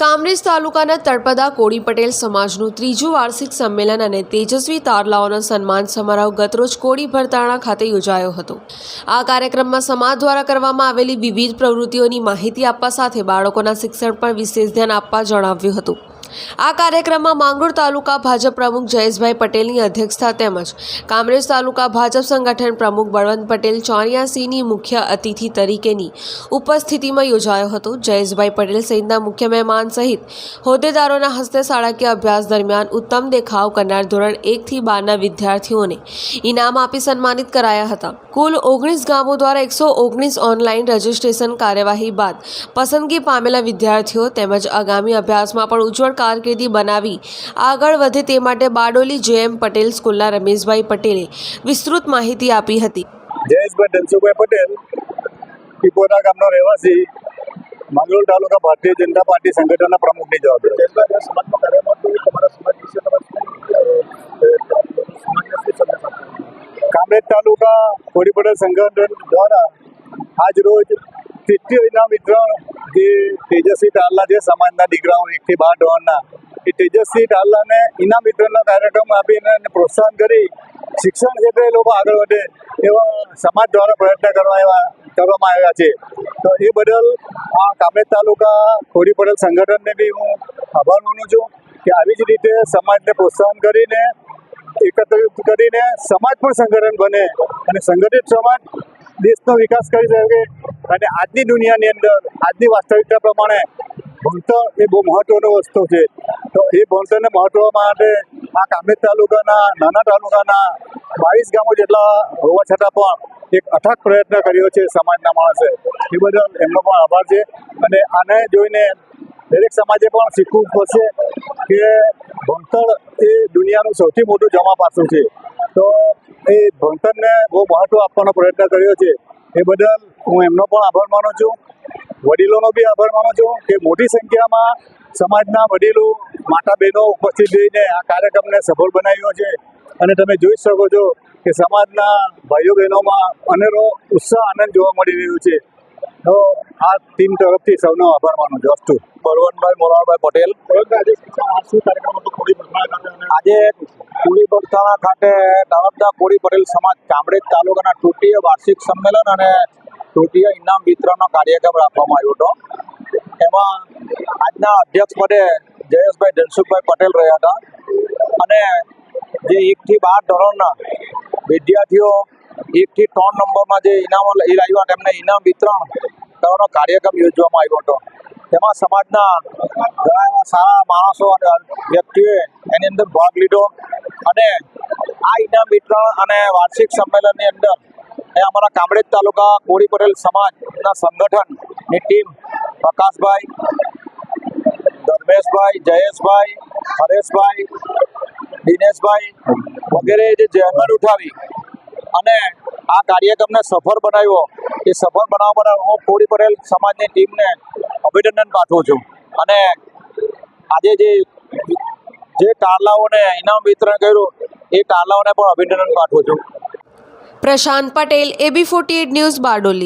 કામરેજ તાલુકાના તળપદા કોળી પટેલ સમાજનું ત્રીજું વાર્ષિક સંમેલન અને તેજસ્વી તારલાઓનો સન્માન સમારોહ ગતરોજ કોળી ભરતાણા ખાતે યોજાયો હતો. આ કાર્યક્રમમાં સમાજ દ્વારા કરવામાં આવેલી વિવિધ પ્રવૃત્તિઓની માહિતી આપવા સાથે બાળકોના શિક્ષણ પર વિશેષ ધ્યાન આપવા જણાવ્યું હતું. આ કાર્યક્રમમાં માંગરોળ તાલુકા ભાજપ પ્રમુખ જયેશભાઈ પટેલની અધ્યક્ષતા તેમજ કામરેજ તાલુકા ભાજપ સંગઠન પ્રમુખ બળવંત પટેલ ચોર્યાસીની મુખ્ય અતિથિ તરીકેની ઉપસ્થિતિમાં યોજાયો હતો. જયેશભાઈ પટેલ સહિતના મુખ્ય મહેમાન સહિત હોદ્દેદારોના હસ્તે શાળાકીય અભ્યાસ દરમિયાન ઉત્તમ દેખાવ કરનાર ધોરણ એકથી બારના વિદ્યાર્થીઓને ઇનામ આપી સન્માનિત કરાયા હતા. કુલ ઓગણીસ ગામો દ્વારા એકસો ઓગણીસ ઓનલાઈન રજીસ્ટ્રેશન કાર્યવાહી બાદ પસંદગી પામેલા વિદ્યાર્થીઓ તેમજ આગામી અભ્યાસમાં પણ ઉજ્જવળ કારકિર્દી બનાવી. આગળ વધે તે માટે બારડોલી જેએમ પટેલ, સ્કૂલના રમેશભાઈ પટેલે વિસ્તૃત માહિતી આપી હતી. જયેશભાઈ ધનસુભાઈ પટેલ પીપોરા ગામનો રહેવાસી, માંગરોળ તાલુકા ભારતીય જનતા પાર્ટી સંગઠનના પ્રમુખની વિશે કામરેજ તાલુકા પટેલ સંગઠન દ્વારા આજ રોજ ઇનામ વિતરણ જે તેજસ્વી ટાલ્લા જે સમાજના દીકરાઓ એકથી બાર ધોરણના એ તેજસ્વી ટાલ્લાને ઇનામ વિતરણનો કાર્યક્રમ આપીને એને પ્રોત્સાહન કરી શિક્ષણ ક્ષેત્રે લોકો આગળ વધે એવા સમાજ દ્વારા પ્રયત્ન કરવા એવા, કરવામાં આવ્યા છે. તો એ બદલ આ કામરેજ તાલુકા ખોડી પટેલ સંગઠનને બી હું આભાર માનું છું કે આવી જ રીતે સમાજને પ્રોત્સાહન કરીને એકત્રિત કરીને સમાજ પણ સંગઠન બને અને સંગઠિત સમાજ દેશનો વિકાસ કરી શકે અને આજની દુનિયાની અંદર, આજની વાસ્તવિકતા પ્રમાણે ભણતર એ બહુ મહત્વનું વસ્તુ છે. તો એ ભણતરને મહત્વ માટે આ કામરેજ તાલુકાના, નાના તાલુકાના બાવીસ ગામો જેટલા હોવા છતાં પણ એક અથાગ પ્રયત્ન કર્યો છે સમાજના માણસે. એ બદલ એમનો પણ આભાર છે. અને આને જોઈને દરેક સમાજે પણ શીખવું પડશે કે ભણતર એ દુનિયાનું સૌથી મોટું જમા પાસું છે. તો એ ભણતરને બહુ મહત્વ આપવાનો પ્રયત્ન કર્યો છે. એ બદલ હું એમનો પણ આભાર માનું છું. વડીલોનો બી આભાર માનું છું કે મોટી સંખ્યામાં સમાજના વડીલો માતા બહેનો ઉપસ્થિત રહીને આ કાર્યક્રમને સફળ બનાવ્યો છે. અને તમે જોઈ શકો છો કે સમાજના ભાઈઓ બહેનોમાં અનેરો ઉત્સાહ આનંદ જોવા મળી રહ્યો છે. તો આ ટીમ તરફથી સૌનો આભાર માનું છું. અસ્તુ. બળવંતભાઈ મોરારભાઈ પટેલ. આજે કોળી બગતાણા ખાતે નર્મદા કોળી પટેલ સમાજ કામરેજ તાલુકાના તૃતીય વાર્ષિક સંમેલન અને તૃતીય ઇનામ વિતરણનો કાર્યક્રમ રાખવામાં આવ્યો હતો. એમાં આજના અધ્યક્ષ પદે જયેશભાઈ ધનસુખભાઈ પટેલ રહ્યા હતા. અને જે એકથી બાર ધોરણના વિદ્યાર્થીઓ, એકથી ત્રણ નંબરમાં જે ઇનામો લઈ આવ્યા તેમને ઇનામ વિતરણ કરવાનો કાર્યક્રમ યોજવામાં આવ્યો હતો. તેમાં સમાજના ઘણા એવા સારા માણસો અને વ્યક્તિઓએ એની અંદર ભાગ લીધો. અને આ ઇનામ વિતરણ અને વાર્ષિક સંમેલનની અંદર એ અમારા કામરેજ તાલુકા કોળી પટેલ સમાજના સંગઠનની ટીમ પ્રકાશભાઈ, ધર્મેશભાઈ, જયેશભાઈ, હરેશભાઈ, દિનેશભાઈ વગેરે જે જહેમત ઉઠાવી અને આ કાર્યક્રમને સફળ બનાવ્યો. એ સફળ બનાવવા માટે હું કોળી પટેલ સમાજની ટીમને અભિનંદન પાઠવું છું. અને આજે જે જે ટારલાઓને ઇનામ વિતરણ કર્યું, એ કાલાઓને પણ અભિનંદન પાઠવું છું. Prashant Patel AB forty news Bardoli.